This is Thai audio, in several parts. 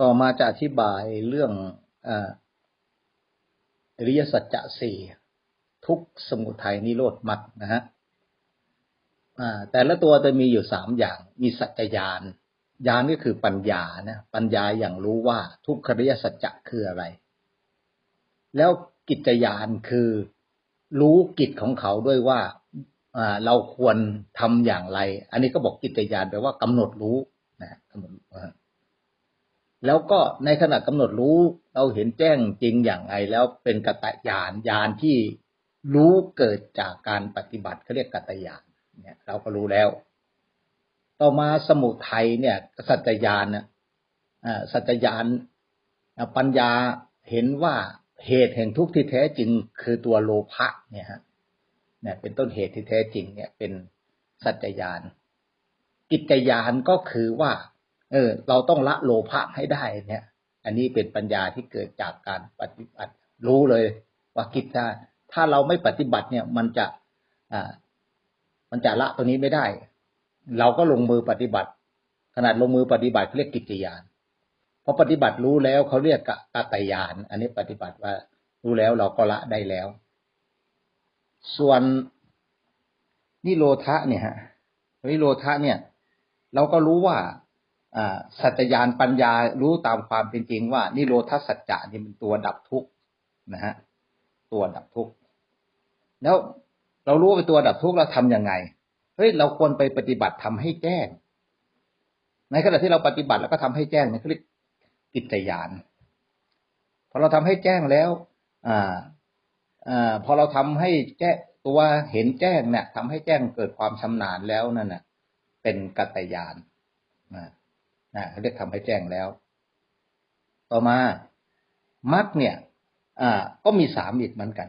ต่อมาจะอธิบายเรื่องอริยสัจจะสี่ทุกสมุทัยนิโรธมรรคนะฮะแต่ละตัวจะมีอยู่สามอย่าง มีสัจญาณญาณก็คือปัญญานะปัญญาอย่างรู้ว่าทุกขอริยสัจจะคืออะไร แล้วกิจญาณคือรู้กิจของเขาด้วยว่าเราควรทำอย่างไร อันนี้ก็บอกกิจญาณแปลว่ากำหนดรู้นะกำหนดรู้ฮะ แล้วก็ในขณะกำหนดรู้เราเห็นแจ้งจริงอย่างไรแล้วเป็นกตญาณญาณที่รู้เกิดจากการปฏิบัติเขาเรียกกตญาณเนี่ยเราก็รู้แล้ว ต่อมาสมุทัยเนี่ย สัจจญาณนะอ่าสัจจญาณปัญญาเห็นว่าเหตุแห่งทุกข์ที่แท้จริงคือตัวโลภะเนี่ยฮะเนี่ยเป็นต้นเหตุที่แท้จริงเนี่ยเป็นสัจจญาณกิจญาณก็คือว่า เออ เราต้องละโลภะให้ได้เนี่ย อันนี้เป็นปัญญาที่เกิดจากการปฏิบัติ รู้เลยว่ากิจการถ้าเราไม่ปฏิบัติเนี่ย มันจะ อ่า มันจะละตัวนี้ไม่ได้ เราก็ลงมือปฏิบัติ ขนาดลงมือปฏิบัติเรียกกิจยานพอปฏิบัติรู้แล้วเขาเรียกกะกะตยาน อันนี้ปฏิบัติว่ารู้แล้วเราก็ละได้แล้ว ส่วนนิโรธะเนี่ยฮะนิโรธะเนี่ย เราก็รู้ว่า สัจญาณปัญญารู้ตามความเป็นจริงว่า นิโรธสัจจะนี่เป็นตัวดับทุกข์นะฮะตัวดับทุกข์แล้วเรารู้ว่าเป็นตัวดับทุกข์เราทำยังไงเฮ้ยเราควรไปปฏิบัติทำให้แจ้ง ในขณะที่เราปฏิบัติแล้วก็ทำให้แจ้งนี่ยเรียกกิจยานพอเราทำให้แจ้งแล้ว อ่าอ่าพอเราทำให้แจ้งตัวเห็นแจ้งเนี่ยทำให้แจ้งเกิดความชำนาญแล้วนั่นน่ะ เป็นกัตยานนะ นะเขาเรียกทำให้แจ้งแล้ว ต่อมามรรคเนี่ย อ่า ก็มีสามอีกเหมือนกัน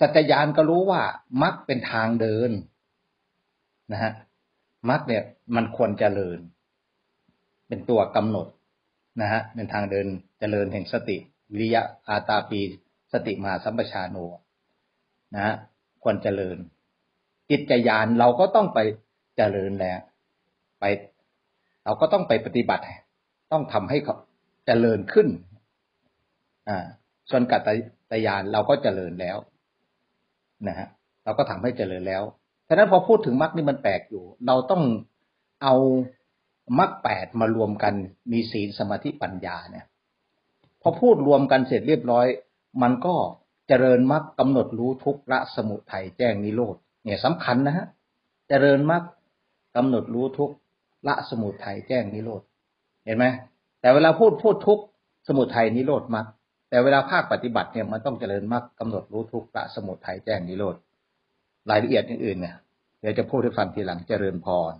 สัจจญาณก็รู้ว่ามรรคเป็นทางเดินนะฮะมรรคเนี่ย มันควรเจริญ เป็นตัวกำหนดนะฮะเป็นทางเดินเจริญแห่งสติ วิริยะอาตาปี สติมาสัมปชาโนนะฮะควรเจริญจิตจญาณเราก็ต้องไปเจริญแล้ว ไป เราก็ต้องไปปฏิบัติ ต้องทำให้เขาเจริญขึ้น อ่าส่วนกัตตยานเราก็เจริญแล้วนะฮะเราก็ทำให้เจริญแล้วฉะนั้นพอพูดถึงมรรคนี่มันแปลกอยู่ เราต้องเอามรรคแปดมารวมกันมีศีลสมาธิปัญญาเนี่ย พอพูดรวมกันเสร็จเรียบร้อย มันก็เจริญมรรคกำหนดรู้ทุกละสมุทัยแจ้งนิโรธเนี่ยสำคัญนะฮะเจริญมรรคกำหนดรู้ทุก ละสมุทัยแจ้งนิโรธเห็นไหมแต่เวลาพูดพูดทุกสมุทัยนิโรธมรรคแต่เวลาภาคปฏิบัติเนี่ยมันต้องเจริญมรรคกำหนดรู้ทุกละสมุทัยแจ้งนิโรธรายละเอียดอื่นๆเนี่ยเดี๋ยวจะพูดให้ฟังทีหลังเจริญพร